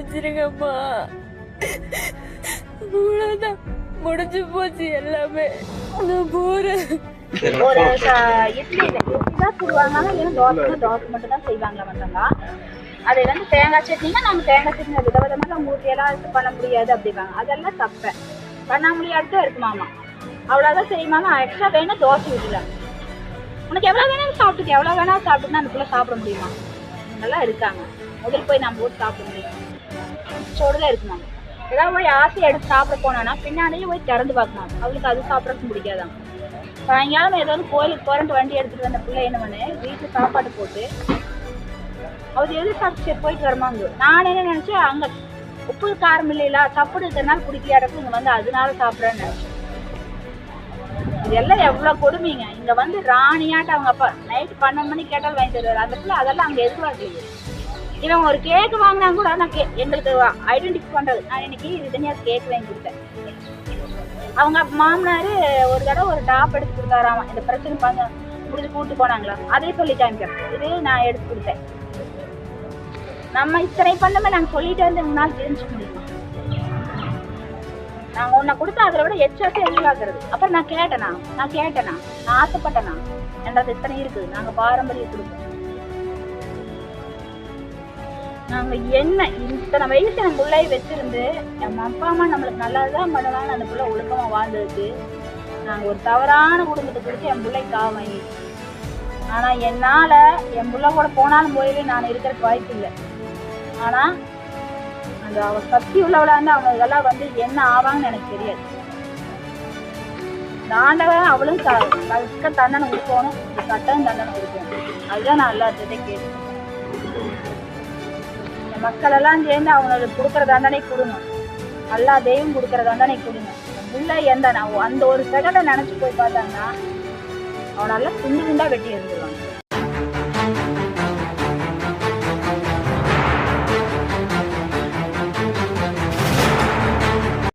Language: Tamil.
மன்னிச்சிருங்கம்மா அவ்வளோதான் முடிஞ்சு போச்சு எல்லாமே. நான் போறேன். ஒரு இட்லி இட்லி தான் சுடுவாங்க இல்லைன்னா தோசை தோசை மட்டும் தான் செய்வாங்களா மற்றவங்க அது வந்து தேங்காய் சட்னினா நம்ம தேங்காய் சட்னி வித விதமாக நம்ம ஊற்றியெல்லாம் இது பண்ண முடியாது அப்படிம்பாங்க. அதெல்லாம் தப்பேன் பண்ண முடியாது தான் இருக்குமாமா அவ்வளோதான் செய்யுமாமா எக்ஸ்ட்ரா வேணும் தோசை ஊற்றலாம் உனக்கு எவ்வளோ வேணாலும் சாப்பிட்டுக்க. எவ்வளோ வேணாலும் சாப்பிட்டுனா அதுக்குள்ளே சாப்பிட முடியுமா? நல்லா இருக்காங்க. முதல் போய் நம்ம போட்டு சாப்பிட முடியும். சோடு இருக்கணும் இருக்குமாங்க ஏதாவது போய் ஆசை எடுத்து சாப்பிட போனானா பின்னாடியே போய் திறந்து பார்க்கணும். அவளுக்கு அது சாப்பிட்றதுக்கு பிடிக்காதாம் சாயங்காலம் ஏதாவது கோயிலுக்கு போறேன்ட்டு வண்டி எடுத்துட்டு வந்த பிள்ளை என்ன பண்ணு? வீட்டில் சாப்பாடு போட்டு அவர் எது சாப்பிட்டு போயிட்டு வரமாங்க. நான் என்ன நினைச்சேன்? அங்க உப்பு காரம் இல்லையில சாப்பிடு இருக்கிறனால பிடிக்காடக்கு இங்க வந்து அதனால சாப்பிட்றேன்னு நினைச்சேன். இதெல்லாம் எவ்வளவு கொடுமைங்க. இங்க வந்து ராணியாட்ட அவங்க அப்பா நைட்டு பன்னெண்டு மணிக்கு கேட்டால் வாங்கி தருவாரு. அந்த பிள்ளை அதெல்லாம் அங்க எதிர்பார்க்கலையே. இவங்க ஒரு கேக் வாங்கினா கூட நான் கே எங்களுக்கு ஐடென்டிஃபை பண்றது. நான் இன்னைக்கு இது தனியா கேக் வாங்கி கொடுத்தேன். அவங்க மாமனாரு ஒரு தடவை ஒரு டாப் எடுத்து கொடுத்தாராமா. இந்த பிரச்சனை பண்ண முடிஞ்சு கூட்டு போனாங்களா? அதே சொல்லிட்டாங்க இது நான் எடுத்து கொடுத்தேன். நம்ம இத்தனை பண்ணமே நாங்க சொல்லிட்டு வந்து உங்களால் தெரிஞ்சுக்க முடியுமா? நாங்க ஒன்றை கொடுத்தா அதை விட எச்சாசே எதிர்பார்க்கறது. அப்புறம் நான் கேட்டேனா? நான் கேட்டேனா? நான் ஆசைப்பட்டேனா? என்றது இத்தனை இருக்குது. நாங்க பாரம்பரிய கொடுப்போம் நாங்க என்ன இத்தனை வயசு நம்ம பிள்ளைய வச்சிருந்து நம்ம அப்பா அம்மா நம்மளுக்கு நல்லதுதான் பண்ணலாம்னு அந்த பிள்ளை ஒழுக்கமா வாழ்ந்ததுக்கு நாங்க ஒரு தவறான குடும்பத்தை குறித்து என் பிள்ளை காவாங்க ஆனா என்னால என் பிள்ளை கூட போனாலும் போயிலே நான் இருக்கிறதுக்கு வாய்ப்பு இல்லை. ஆனா அந்த அவ சக்தி உள்ளவளா இருந்தா அவங்க இதெல்லாம் வந்து என்ன ஆவாங்கன்னு எனக்கு தெரியாது. தாண்டவன் அவளும் த- தக்க தண்டனை கொடுக்கணும் இந்த சட்டம் தண்டனை கொடுக்கணும். அதுதான் நான் எல்லாத்தையும் கேட்டேன். மக்களெல்லாம் சேர்ந்து அவங்களுக்கு கொடுக்குற தண்டனை கொடுங்க. எல்லா தெய்வம் கொடுக்குற தண்டனை கொடுங்க. உள்ள எந்த அந்த ஒரு செகண்டை நினைச்சு போய் பார்த்தாங்கன்னா அவனால துண்டு துண்டா வெட்டி இருந்துருவாங்க